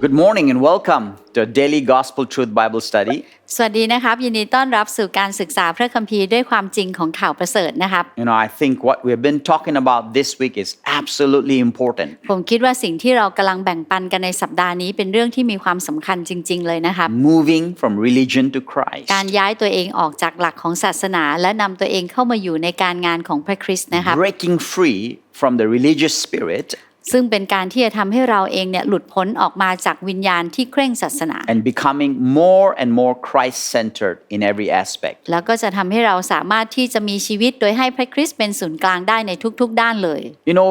Good morning and welcome to Daily Gospel Truth Bible Study. สวัสดีนะครับ ยินดีต้อนรับสู่การศึกษาพระคัมภีร์ด้วยความจริงของข่าวประเสริฐนะครับ You know, I think what we've been talking about this week is absolutely important. ผมคิดว่าสิ่งที่เรากำลังแบ่งปันกันในสัปดาห์นี้เป็นเรื่องที่มีความสำคัญจริง ๆ เลยนะครับ Moving from religion to Christ. การย้ายตัวเองออกจากหลักของศาสนา และนำตัวเองเข้ามาอยู่ในการงานของพระคริสต์นะครับ Breaking free from the religious spirit ซึ่งเป็นการที่จะทำให้เราเองเนี่ยหลุดพ้นออกมาจากวิญญาณที่เคร่งศาสนา and becoming more and more Christ centered in every aspect. แล้วก็จะทำให้เราสามารถที่จะมีชีวิตโดยให้พระคริสต์เป็นศูนย์กลางได้ในทุกๆ ด้านเลย You know,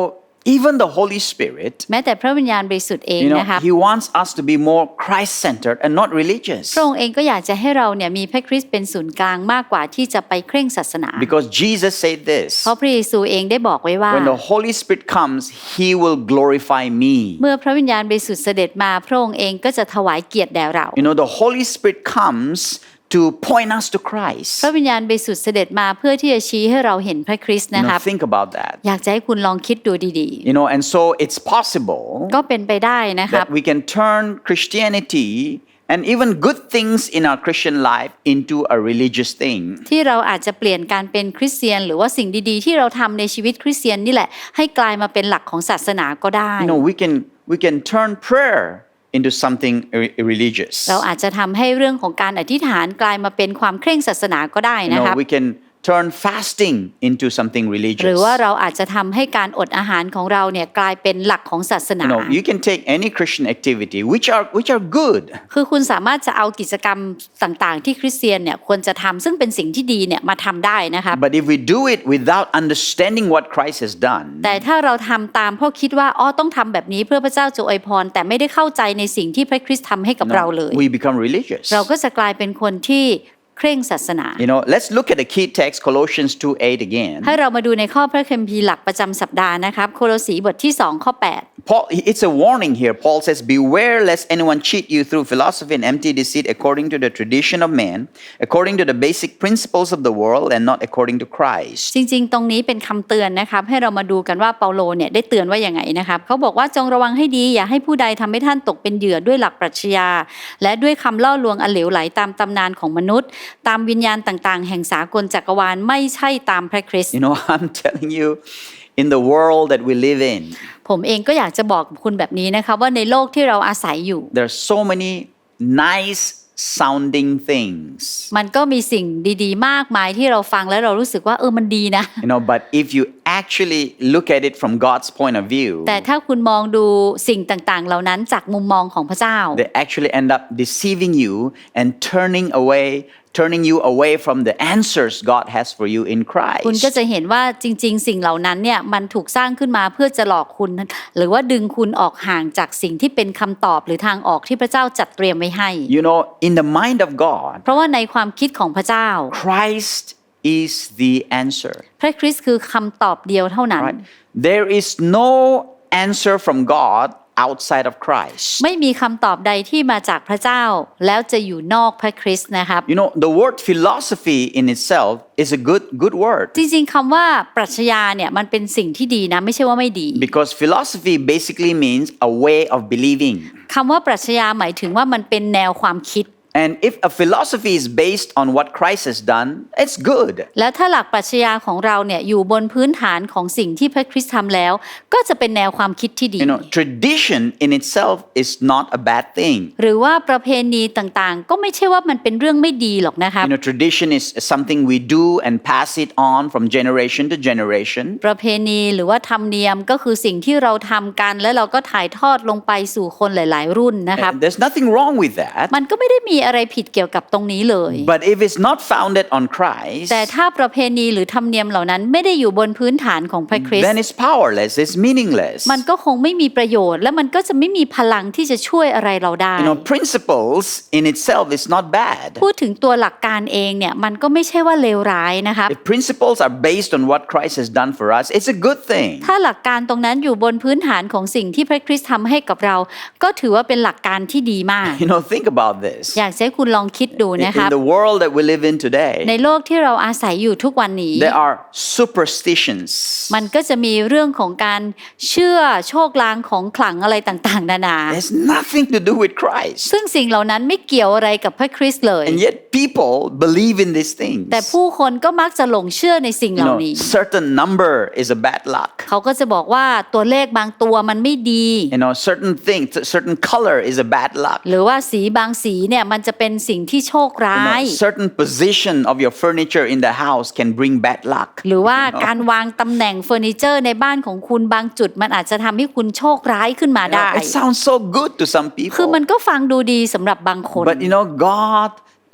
even the Holy Spirit, แม้แต่พระวิญญาณบริสุทธิ์เอง you know, นะครับ He wants us to be more Christ centered and not religious. พระองค์เองก็อยากจะให้เราเนี่ยมีพระคริสต์เป็นศูนย์กลางมากกว่าที่จะไปเคร่งศาสนา Because Jesus said this เพราะพระเยซูเองได้บอกไว้ว่า When the Holy Spirit comes, He will glorify me. เมื่อพระวิญญาณบริสุทธิ์เสด็จมาพระองค์เองก็จะถวายเกียรติแด่เรา You know, the Holy Spirit comes to point us to Christ. พระวิญญาณบริสุทธิ์เสด็จมาเพื่อที่จะชี้ให้เราเห็นพระคริสต์ You นะค know, รับ think about that. อยากจะให้คุณลองคิดดูดี You know, and so it's possible ๆก็เป็นไปได้นะครับ that we can turn Christianity and even good things in our Christian life into a religious thing. ที่เราอาจจะเปลี่ยนการเป็นคริสเตียน หรือว่าสิ่งดีๆ ที่เราทำในชีวิตคริสเตียนนี่แหละให้กลายมาเป็นหลักของศาสนาก็ได้ You know, we can we can turn prayer into something re- religious. เราอาจจะทำให้เรื่องของการอธิษฐานกลายมาเป็นความเคร่งศาสนาก็ได้ You นะครับ know, we can turn fasting into something หรือ religious. ว่าเราอาจจะทำให้การอดอาหารของเราเนี่ยกลายเป็นหลักของศาสนา You know, you can take any Christian activity which are which are good. คือคุณสามารถจะเอากิจกรรมต่างๆ ที่คริสเตียนเนี่ยควรจะทำซึ่งเป็นสิ่งที่ดีเนี่ยมาทำได้นะครับ But if we do it without understanding what Christ has done, แต่ถ้าเราทำตามเพราะคิดว่าอ๋อต้องทำแบบนี้เพื่อพระเจ้าจะอวยพร แต่ไม่ได้เข้าใจในสิ่งที่พระคริสต์ทำให้กับ no, เราเลย we become religious. เราก็จะกลายเป็นคนที่ เคร่งศาสนา You know, let's look at the key text, Colossians 2 8 again. ให้เรามาดูในข้อพระคัมภีร์หลักประจำสัปดาห์นะครับโคโลสีบทที่2ข้อ8 Paul, it's a warning here. Paul says, Beware lest anyone cheat you through philosophy and empty deceit according to the tradition of man, according to the basic principles of the world, and not according to Christ. จริงๆ ตรงนี้เป็นคำเตือนนะครับ ให้เรามาดูกันว่าเปาโลเนี่ยได้เตือนว่าอย่างไงนะครับเขาบอกว่าจงระวังให้ดีอย่าให้ผู้ใดทำให้ท่านตกเป็นเหยื่อด้วยหลักปรัชญาและด้วยคำล่อลวงอันเหลวไหลตามตำนานของมนุษย์ตามวิญญาณต่างๆ แห่งสากลจักรวาลไม่ใช่ตามพระคริสต์ You know, I'm telling you, in the world that we live in, ผมเองก็อยากจะบอกกับคุณแบบนี้นะคะว่าในโลกที่เราอาศัยอยู่ there are so many nice sounding things. มันก็มีสิ่งดีๆ มากมายที่เราฟังแล้วเรารู้สึกว่าเออมันดีนะ You know, but if you actually look at it from God's point of view, แต่ถ้าคุณมองดูสิ่งต่างๆ เหล่านั้นจากมุมมองของพระเจ้า they actually end up deceiving you and turning away turning you away from the answers God has for you in คุณก็ Christ. จะเห็นว่าจริง ๆ สิ่งเหล่านั้นเนี่ยมันถูกสร้างขึ้นมาเพื่อจะหลอกคุณ หรือว่าดึงคุณออกห่างจากสิ่งที่เป็นคำตอบหรือทางออกที่พระเจ้าจัดเตรียมไว้ให้ You know, in the mind of God, เพราะว่าในความคิดของพระเจ้า Christ is the answer. พระคริสต์คือคำตอบเดียวเท่านั้น Right? There is no answer from God outside of Christ. ไม่มีคำตอบใดที่มาจากพระเจ้า แล้วจะอยู่นอกพระคริสต์นะครับ You know, the word philosophy in itself is a good good word จริงๆคำว่าปรัชญาเนี่ยมันเป็นสิ่งที่ดีนะไม่ใช่ว่าไม่ดี because philosophy basically means a way of believing. คำว่าปรัชญาหมายถึงว่ามันเป็นแนวความคิด And if a philosophy is based on what Christ has done, it's good. แล้วถ้าหลักปรัชญาของเราเนี่ยอยู่บนพื้นฐานของสิ่งที่พระคริสต์ทำแล้ว ก็จะเป็นแนวความคิดที่ดี You know, tradition in itself is not a bad thing. หรือว่าประเพณีต่างๆ ก็ไม่ใช่ว่ามันเป็นเรื่องไม่ดีหรอกนะครับ You know, tradition is something we do and pass it on from generation to generation. ประเพณีหรือว่าธรรมเนียมก็คือสิ่งที่เราทำกัน แล้วเราก็ถ่ายทอดลงไปสู่คนหลาย ๆ รุ่นนะครับ And There's nothing wrong with that. มันก็ไม่ได้มีอะไรผิดเกี่ยวกับตรงนี้เลย But if it's not founded on Christ, แต่ถ้าประเพณีหรือธรรมเนียมเหล่านั้นไม่ได้อยู่บนพื้นฐานของพระคริสต์ then it's powerless, it's meaningless. มันก็คงไม่มีประโยชน์ และมันก็จะไม่มีพลังที่จะช่วยอะไรเราได้ You know, principles in itself is not bad. พูดถึงตัวหลักการเองเนี่ยมันก็ไม่ใช่ว่าเลวร้ายนะครับ If principles are based on what Christ has done for us, it's a good thing. ถ้าหลักการตรงนั้นอยู่บนพื้นฐานของสิ่งที่พระคริสต์ทำให้กับเรา ก็ถือว่าเป็นหลักการที่ดีมาก You know, think about this. อยากากจะให้คุณลองคิดดู In นะครับ in the world that we live in ใน today, โลกที่เราอาศัยอยู่ทุกวันนี้ there are superstitions. มันก็จะมีเรื่องของการเชื่อโชคลางของขลังอะไรต่างๆ นานา It has nothing to do with Christ. ซึ่งสิ่งเหล่านั้นไม่เกี่ยวอะไรกับพระคริสต์เลย And yet people believe in these things. แต่ผู้คนก็มักจะหลงเชื่อในสิ่ง You เหล่า know, นี้ certain number is a bad luck. เขาก็จะบอกว่าตัวเลขบางตัวมันไม่ดี You know, certain thing, certain color is a bad luck. หรือว่าสีบางสีเนี่ยมันจะเป็นสิ่งที่โชค You ร้าย know, certain position of your furniture in the house can bring bad luck. หรือว่า you know. การวางตำแหน่งเฟอร์นิเจอร์ในบ้านของคุณบางจุด มันอาจจะทำให้คุณโชคร้ายขึ้นมา You know, ได้ it sounds so good to some คือ people. มันก็ฟังดูดีสำหรับบางคน But you know, God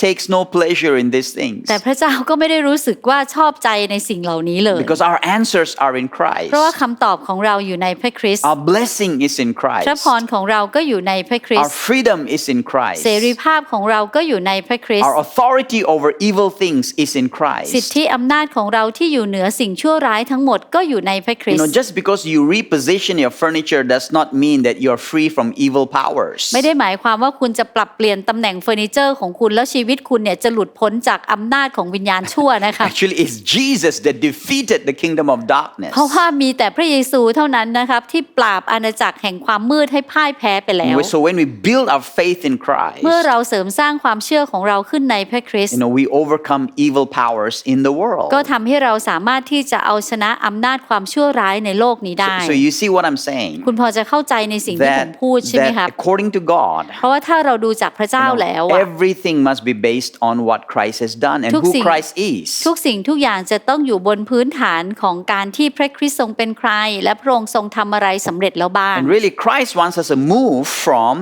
takes no pleasure in these things แต่พระเจ้าก็ไม่ได้รู้สึกว่าชอบใจในสิ่งเหล่านี้เลย because our answers are in Christ. เพราะว่าคำตอบของเราอยู่ในพระคริสต์ Our blessing is in พ Christ. ระพรของเราก็อยู่ในพระคริส Our ต์ freedom is in Christ. เสรีภาพของเราก็อยู่ในพระคริส Our ต์ authority over evil things is in สิท Christ. ธิอำนาจของเราที่อยู่เหนือสิ่งชั่วร้ายทั้งหมดก็อยู่ในพระคริ You ส know, ต์ just because you reposition your furniture does not mean that you're free from evil powers. ไม่ได้หมายความว่าคุณจะปรับเปลี่ยนตำแหน่งเฟอร์นิเจอร์ของคุณแล้วชีวิต ิตคุณเนี่ยจะหลุดพ้นจากอำนาจของวิญญาณชั่วนะคะ Actually, it's Jesus that defeated the kingdom of darkness. เพราะว่ามีแต่พระเยซูเท่านั้นนะครับที่ปราบอาณาจักรแห่งความมืดให้พ่ายแพ้ไปแล้ว So when we build our faith in Christ, เมื่อเราเสริมสร้างความเชื่อของเราขึ้นในพระคริสต์ you know, we overcome evil powers in the world. ก็ทำให้เราสามารถที่จะเอาชนะอำนาจความชั่วร้ายในโลกนี้ได้ So you see what I'm saying? คุณพอจะเข้าใจในสิ่งที่ผ That, มพูดใช่ไหมครับ that according to God, เพราะว่าถ้าเราดูจากพระเจ้า you know, แล้วอะ everything must be based on what Christ has done and ทุก who สิ่ง Christ is. ทุกสิ่งทุกอย่างจะต้องอยู่บนพื้นฐานของการที่พระคริสต์ทรงเป็นใคร และพระองค์ทรงทำอะไรสำเร็จแล้วบ้าง And really, Christ wants us to move from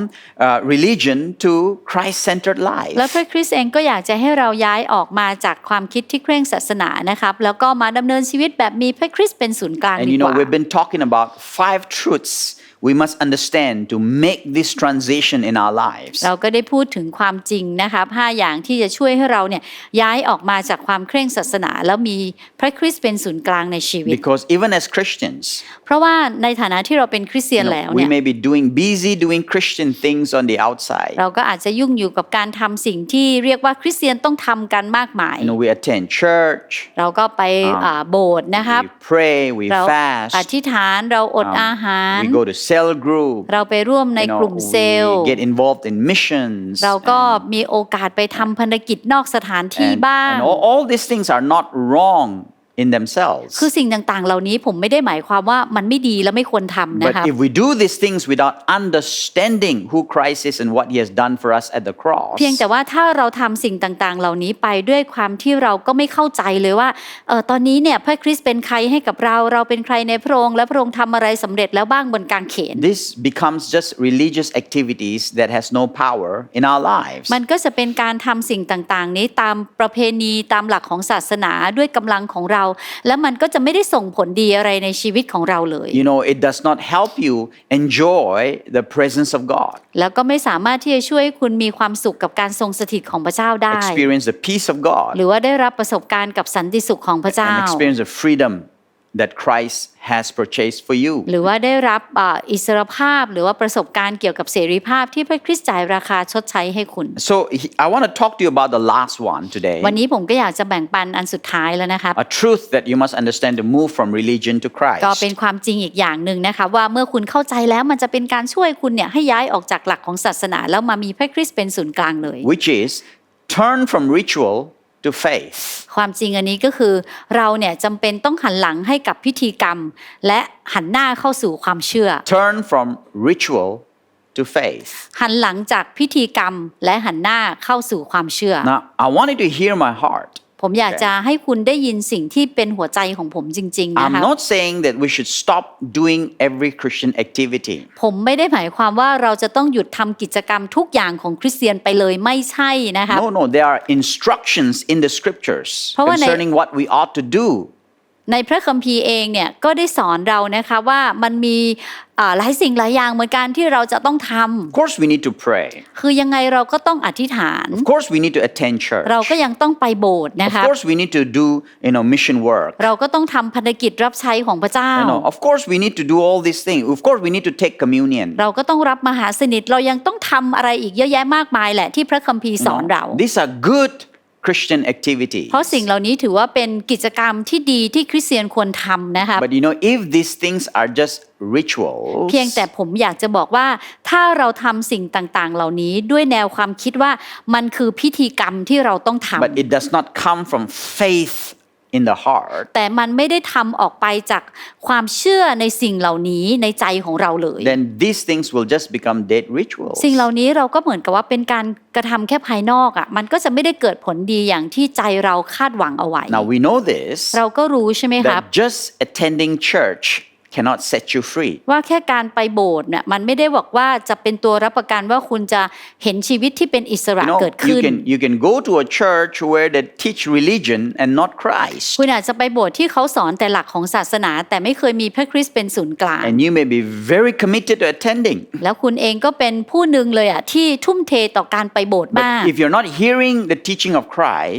uh, religion to Christ-centered life. และพระคริสต์เองก็อยากจะให้เราย้ายออกมาจากความคิดที่เคร่งศาสนานะครับแล้วก็มาดำเนินชีวิตแบบมีพระคริสต์เป็นศูนย์กลาง And ดี you ก know, ว่า we've been talking about five truths we must understand to make this transition in our lives. เราก็ได้พูดถึงความจริงนะครับห้าอย่างที่จะช่วยให้เราเนี่ยย้ายออกมาจากความเคร่งศาสนา แล้วมีพระคริสต์เป็นศูนย์กลางในชีวิต Because even as Christians, เพราะว่าในฐานะที่เราเป็นคริสเตียน you know, แล้ว we เนี่ย may be doing busy doing Christian things on the outside. เราก็อาจจะยุ่งอยู่กับการทำสิ่งที่เรียกว่าคริสเตียนต้องทำกันมากมาย You know, we attend church, เราก็ไปอ่าอ่าโบสถ์นะครับ we pray, we เรา fast, อธิษฐานเราอด um, อาหาร we go to cell group. เราไปร่วมใน you know, กลุ่มเซลล์ we get involved in missions. เราก็ and- มีโอกาสไปทำภารกิจนอกสถานที่ and, บ้าง and all, all these things are not wrong in themselves. คือสิ่งต่างๆ เหล่านี้ผมไม่ได้หมายความว่ามันไม่ดีและไม่ควรทำนะ But คะ if we do these things without understanding who Christ is and what He has done for us at the cross, เพียงแต่ว่าถ้าเราทำสิ่งต่างๆ เหล่านี้ไปด้วยความที่เราก็ไม่เข้าใจเลยว่าเออตอนนี้เนี่ยพระคริสต์เป็นใครให้กับเราเราเป็นใครในพระองค์และพระองค์ทำอะไรสำเร็จแล้วบ้างบนกางเขน this becomes just religious activities that has no power in our lives. มันก็จะเป็นการทำสิ่งต่างๆ นี้ตามประเพณีตามหลักของศาสนาด้วยกำลังของเราและมันก็จะไม่ได้ส่งผลดีอะไรในชีวิตของเราเลย You know, it does not help you enjoy the presence of God, แล้วก็ไม่สามารถที่จะช่วยให้คุณมีความสุขกับการทรงสถิตของพระเจ้าได้ experience the peace of God, หรือว่าได้รับประสบการณ์กับสันติสุขของพระเจ้า and experience the freedom that Christ has purchased for you. หรือว่าได้รับอ่าอิสรภาพหรือว่าประสบการณ์เกี่ยวกับเสรีภาพที่พระคริสต์จ่ายราคาชดใช้ให้คุณ So he- I want to talk to you about the last one today. วันนี้ผมก็อยากจะแบ่งปันอันสุดท้ายแล้วนะครับ A truth that you must understand to move from religion to ก็เป็น Christ. ความจริงอีกอย่างหนึ่งนะคะว่าเมื่อคุณเข้าใจแล้วมันจะเป็นการช่วยคุณเนี่ยให้ย้ายออกจากหลักของศาสนาแล้วมามีพระคริสต์เป็นศูนย์กลางเลย Which is turn from ritual to faith. ความจริงอันนี้ก็คือเราเนี่ยจำเป็นต้องหันหลังให้กับพิธีกรรม และหันหน้าเข้าสู่ความเชื่อ Turn from ritual to faith. หันหลังจากพิธีกรรมและหันหน้าเข้าสู่ความเชื่อ Now, I want you to hear my heart. ผมอยากจะให้คุณได้ยินสิ่งที่เป็นหัวใจของผมจริงๆนะ I'm คะ not saying that we should stop doing every Christian activity. ผมไม่ได้หมายความว่าเราจะต้องหยุดทำกิจกรรมทุกอย่างของคริสเตียนไปเลยไม่ใช่นะคะ No, no, there are instructions in the scriptures เพราะว่าใน concerning what we ought to do ในพระคัมภีร์เองเนี่ยก็ได้สอนเรานะคะว่ามันมีอ่าหลายสิ่งหลายอย่างเหมือนกันที่เราจะต้องทำ Of course, we need to pray. คือยังไงเราก็ต้องอธิษฐาน Of course, we need to attend church. เราก็ยังต้องไปโบสถ์นะ Of คะ course, we need to do you know mission work. เราก็ต้องทำภารกิจรับใช้ของพระเจ้า You know, of course, we need to do all these things. Of course, we need to take communion. เราก็ต้องรับมหาสนิทเรายังต้องทำอะไรอีกเยอะแยะมากมายแหละที่พระคัมภีร์สอนเรา These are good Christian activities. เพราะสิ่งเหล่านี้ถือว่าเป็นกิจกรรมที่ดีที่คริสเตียนควรทำนะคะ But you know, if these things are just rituals, เพียงแต่ผมอยากจะบอกว่า ถ้าเราทำสิ่งต่างๆ เหล่านี้ด้วยแนวความคิดว่ามันคือพิธีกรรมที่เราต้องท but it does not come from faith in the heart, ำแต่มันไม่ได้ทำออกไปจากความเชื่อในสิ่งเหล่านี้ในใจของเราเลย then these things will just become dead rituals. สิ่งเหล่านี้เราก็เหมือนกับว่าเป็นการกระทำแค่ภายนอกอะ่ะมันก็จะไม่ได้เกิดผลดีอย่างที่ใจเราคาดหวังเอาไว้ Now we know this เราก็รู้ใช่ไหมครับ that just attending church cannot set you free. ว่าแค่การไปโบสถ์เนี่ยมันไม่ได้บอกว่าจะเป็นตัวรับประกันว่าคุณจะเห็นชีวิตที่เป็นอิสระ You know, เกิด you ขึ้น can you can go to a church where they teach religion and not Christ. คุณอาจจะไปโบสถ์ที่เขาสอนแต่หลักของศาสนา แต่ไม่เคยมีพระคริสต์เป็นศูนย์กลาง And you may be very committed to attending. แล้วคุณเองก็เป็นผู้หนึ่งเลยอะที่ทุ่มเทต่อการไปโบสถ์มาก But if you're not hearing the teaching of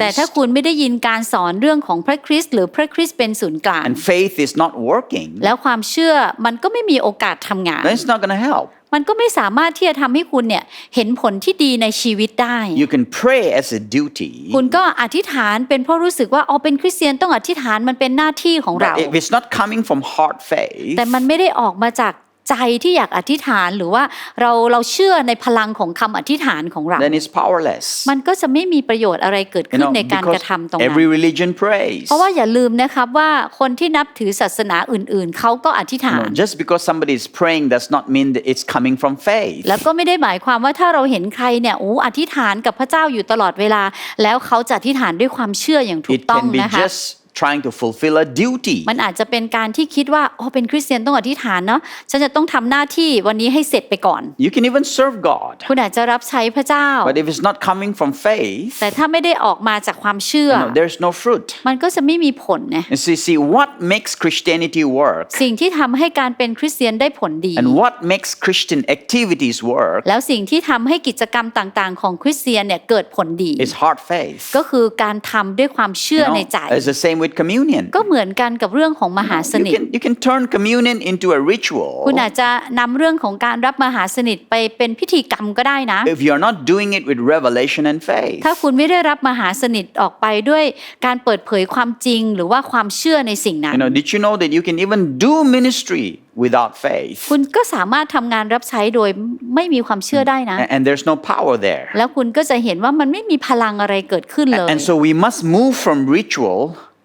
แต่ Christ ถ้าคุณไม่ได้ยินการสอนเรื่องของพระคริสต์หรือพระคริสต์เป็นศูนย์กลาง and faith is not working, แล้วความเชื่อมันก็ไม่มีโอกาสทำงาน then it's not going to help. มันก็ไม่สามารถที่จะทำให้คุณเนี่ยเห็นผลที่ดีในชีวิตได้ You can pray as a duty. คุณก็อธิษฐานเป็นเพราะรู้สึกว่าอ๋อเป็นคริสเตียนต้องอธิษฐานมันเป็นหน้าที่ของเรา But if it's not coming from heart faith, แต่มันไม่ได้ออกมาจาก ใจที่อยากอธิษฐานหรือว่าเราเราเชื่อในพลังของคำอธิษฐานของเรา then it's powerless. มันก็จะไม่มีประโยชน์อะไรเกิด You ขึ้น know, ในการก because ระทำตรงนั้น every religion prays. เพราะว่าอย่าลืมนะครับว่าคนที่นับถือศาสนาอื่นๆ เขาก็อธิษ You ฐาน know, just because somebody is praying does not mean that it's coming from faith. แล้วก็ไม่ได้หมายความว่าถ้าเราเห็นใครเนี่ยโอ้อธิษฐานกับพระเจ้าอยู่ตลอดเวลา แล้วเขาจะอธิษฐานด้วยความเชื่ออย่างถูก It ต้อง can be นะคะ just trying to fulfill a duty. มันอาจจะเป็นการที่คิดว่าอ๋อเป็นคริสเตียนต้องอธิษฐานเนาะฉันจะต้องทำหน้าที่วันนี้ให้เสร็จไปก่อน You can even serve God. คุณอาจจะรับใช้พระเจ้า But if it's not coming from faith, แต่ถ้าไม่ได้ออกมาจากความเชื่อ you know, there's no fruit. มันก็จะไม่มีผลนะ And see, see, what makes Christianity work สิ่งที่ทำให้การเป็นคริสเตียนได้ผลดี and what makes Christian activities work แล้วสิ่งที่ทำให้กิจกรรมต่างๆ ของคริสเตียนเนี่ยเกิดผลดี is heart faith. ก็คือการทำด้วยความเชื่อ You know, ในใจ it's the same with communion. ก็เหมือนกันกับเรื่องของมหาส You นิท can, you can turn communion into a ritual คุณอาจจะนำเรื่องของการรับมหาสนิทไปเป็นพิธีกรรมก็ได้นะ if you're not doing it with revelation and faith. ถ้าคุณไม่ได้รับมหาสนิทออกไปด้วยการเปิดเผยความจริงหรือว่าความเชื่อในสิ่งนั้น You know, did you know that you can even do ministry without faith? คุณก็สามารถทำงานรับใช้โดยไม่มีความเชื่อได้นะ And, and there's no power there. แล้วคุณก็จะเห็นว่ามันไม่มีพลังอะไรเกิดขึ้นเลย And so we must move from ritual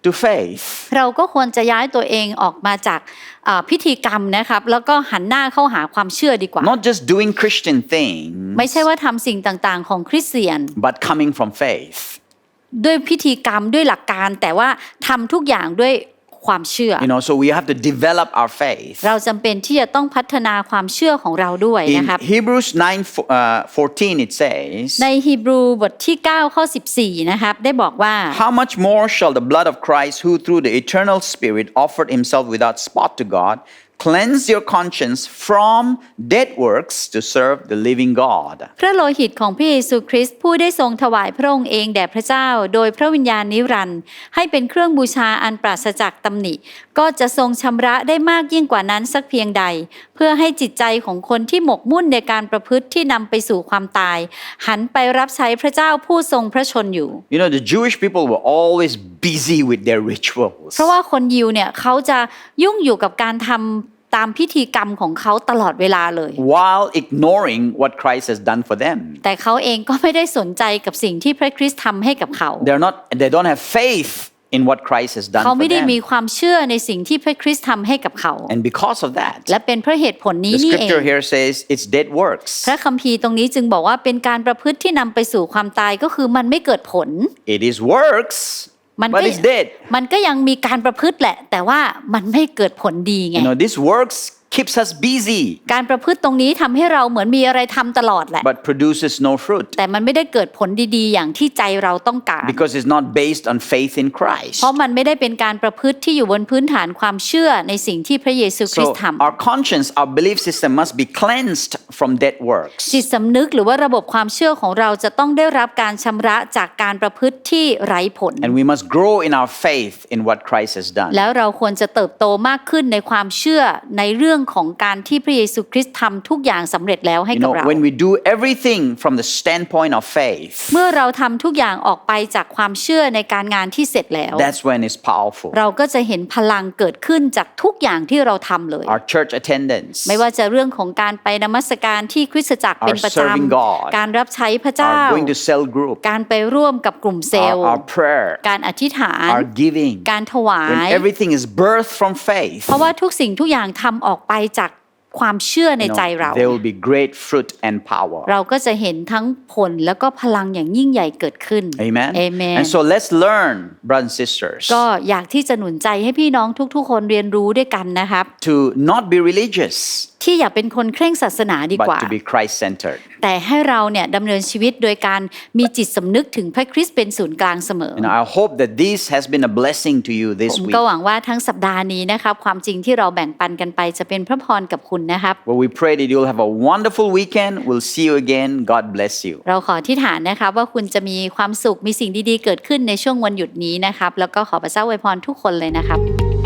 to faith. เราก็ควรจะย้ายตัวเองออกมาจากอ่าพิธีกรรมนะครับ แล้วก็หันหน้าเข้าหาความเชื่อดีกว่า Not just doing Christian things, ไม่ใช่ว่าทำสิ่งต่างๆ ของคริสเตียน but coming from faith. ด้วยพิธีกรรมด้วยหลักการแต่ว่าทำทุกอย่างด้วย ความเชื่อ You know, so we have to develop our faith. เราจำเป็นที่จะต้องพัฒนาความเชื่อของเราด้วย In นะครับ Hebrews 9 fo- uh, 14, it says, ในฮีบรูบทที่9ข้อ14นะครับได้บอกว่า How much more shall the blood of Christ, who through the eternal Spirit offered himself without spot to God, cleanse your conscience from dead works to serve the living God? พระโลหิตของพระเยซูคริสต์ผู้ได้ทรงถวายพระองค์เองแด่พระเจ้า โดยพระวิญญาณนิรันดร์ให้เป็นเครื่องบูชาอันปราศจากตำหนิ ก็จะทรงชำระได้มากยิ่งกว่านั้นสักเพียงใด เพื่อให้จิตใจของคนที่หมกมุ่นในการประพฤติที่นำไปสู่ความตาย หันไปรับใช้พระเจ้าผู้ทรงพระชนอยู่ You know, the Jewish people were always busy with their rituals. เพราะว่าคนยิวเนี่ยเขาจะยุ่งอยู่กับการทำ ตามพิธีกรรมของเขาตลอดเวลาเลย while ignoring what Christ has done for them. แต่เขาเองก็ไม่ได้สนใจกับสิ่งที่พระคริสต์ทำให้กับเขา They're not, they don't have faith in what Christ has done เขา for ไม่ได้มี them. ความเชื่อในสิ่งที่พระคริสต์ทำให้กับเขา And because of that, และเป็นเพราะเหตุผลนี้ the นี่เอง scripture here says it's dead works. พระคัมภีร์ตรงนี้จึงบอกว่าเป็นการประพฤติที่นำไปสู่ความตายก็คือมันไม่เกิดผล It is works, มัน but ก็ it's dead. มันก็ยังมีการประพฤติแหละ แต่ว่ามันไม่เกิดผลดีไง You know, these works keeps us busy การประพฤติตรงนี้ทำให้เราเหมือนมีอะไรทำตลอดแหละ but produces no fruit แต่มันไม่ได้เกิดผลดีๆ อย่างที่ใจเราต้องการ because it's not based on faith in Christ. เพราะมันไม่ได้เป็นการประพฤติที่อยู่บนพื้นฐานความเชื่อในสิ่งที่พระเยซูคริส So ต์ทำ our conscience, our belief system must be cleansed from dead works. จิตสำนึกหรือว่าระบบความเชื่อของเราจะต้องได้รับการชำระจากการประพฤติที่ไร้ผล And we must grow in our faith in what Christ has done. แล้วเราควรจะเติบโตมากขึ้นในความเชื่อในเรื่องของการที่พระเยซูคริสต์ทำทุกอย่างสำเร็จแล้วให้ You กับ know, เรา when we do everything from the standpoint of faith, เมื่อเราทำทุกอย่างออกไปจากความเชื่อในการงานที่เสร็จแล้ว that's when it's powerful. เราก็จะเห็นพลังเกิดขึ้นจากทุกอย่างที่เราทำเลย Our church attendance, ไม่ว่าจะเรื่องของการไปนมัสการที่คริสตจักรเป็นประจ serving God ำการรับใช้พระเจ้า our going to cell group, การไปร่วมกับกลุ่มเซล our, ล์ our prayer, การอธิษฐาน our giving, การถวาย when everything is birthed from faith, เพราะว่าทุกสิ่งทุกอย่างทำออกไปจากความเชื่อใน you know, ใจเรา there will be great fruit and power. เราก็จะเห็นทั้งผลแล้วก็พลังอย่างยิ่งใหญ่เกิดขึ้น Amen. เอเมน And so let's learn, brothers and sisters, ก็อยากที่จะหนุนใจให้พี่น้องทุกๆ คนเรียนรู้ด้วยกันนะครับ to not be religious, ที่อย่าเป็นคนเคร่งศาสนาดีกว่า but to be Christ centered. แต่ให้เราเนี่ยดำเนินชีวิตโดยการมีจิตสำนึกถึงพระคริสต์เป็นศูนย์กลางเสมอ And I hope that this has been a blessing to you ผ this ม week. ก็หวังว่าทั้งสัปดาห์นี้นะครับความจริงที่เราแบ่งปันกันไปจะเป็นพระพรกับคุณนะครับ Well, we pray that you'll have a wonderful weekend. We'll see you again. God bless you. เราขอที่ฐานนะครับว่าคุณจะมีความสุขมีสิ่งดีๆ เกิดขึ้นในช่วงวันหยุดนี้นะครับแล้วก็ขอพระเจ้าอวยพรทุกคนเลยนะครับ